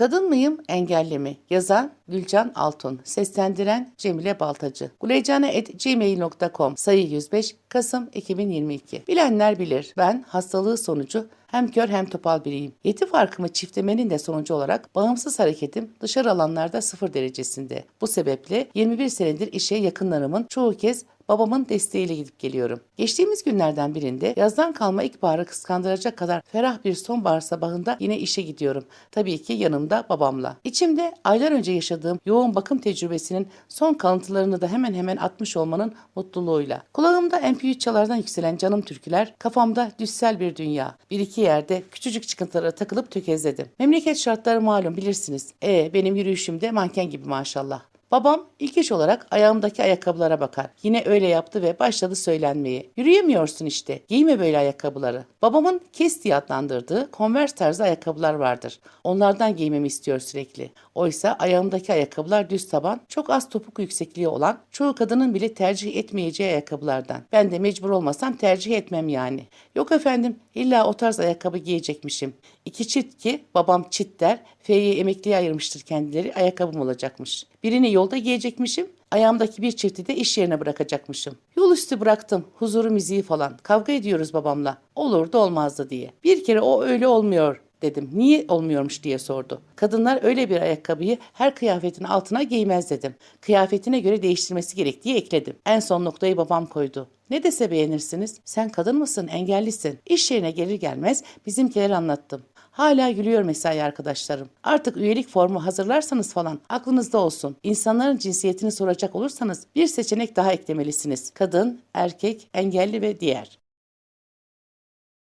Kadın mıyım, engelli mi? Yazan Gülcan Altun. Seslendiren Cemile Baltacı. guleycane.gmail.com Sayı 105 Kasım 2022. Bilenler bilir. Ben hastalığı sonucu hem kör hem topal biriyim. Yeti farkımı çiftlemenin de sonucu olarak bağımsız hareketim dışarı alanlarda sıfır derecesinde. Bu sebeple 21 senedir işe yakınlarımın çoğu kez babamın desteğiyle gidip geliyorum. Geçtiğimiz günlerden birinde yazdan kalma ilkbaharı kıskandıracak kadar ferah bir sonbahar sabahında yine işe gidiyorum. Tabii ki yanımda babamla. İçimde aylar önce yaşadığım yoğun bakım tecrübesinin son kalıntılarını da hemen hemen atmış olmanın mutluluğuyla. Kulağımda MP3 çalardan yükselen canım türküler, kafamda düssel bir dünya. Bir iki yerde küçücük çıkıntılara takılıp tökezledim. Memleket şartları malum bilirsiniz. E benim yürüyüşümde manken gibi maşallah. Babam ilk iş olarak ayağımdaki ayakkabılara bakar. Yine öyle yaptı ve başladı söylenmeye. Yürüyemiyorsun işte. Giyme böyle ayakkabıları. Babamın kes diye adlandırdığı Converse tarzı ayakkabılar vardır. Onlardan giymemi istiyor sürekli. Oysa ayağımdaki ayakkabılar düz taban, çok az topuk yüksekliği olan, çoğu kadının bile tercih etmeyeceği ayakkabılardan. Ben de mecbur olmasam tercih etmem yani. Yok efendim, illa o tarz ayakkabı giyecekmişim. İki çift ki babam çit der, F'ye emekliye ayırmıştır kendileri, ayakkabım olacakmış. Birini yolda giyecekmişim, ayağımdaki bir çifti de iş yerine bırakacakmışım. Yol üstü bıraktım, huzuru müziği falan. Kavga ediyoruz babamla. Olurdu olmazdı diye. Bir kere o öyle olmuyor dedim. Niye olmuyormuş diye sordu. Kadınlar öyle bir ayakkabıyı her kıyafetin altına giymez dedim. Kıyafetine göre değiştirmesi gerektiği ekledim. En son noktayı babam koydu. Ne dese beğenirsiniz. Sen kadın mısın, engellisin. İş yerine gelir gelmez bizimkileri anlattım. Hala gülüyor mesai arkadaşlarım. Artık üyelik formu hazırlarsanız falan aklınızda olsun. İnsanların cinsiyetini soracak olursanız bir seçenek daha eklemelisiniz. Kadın, erkek, engelli ve diğer.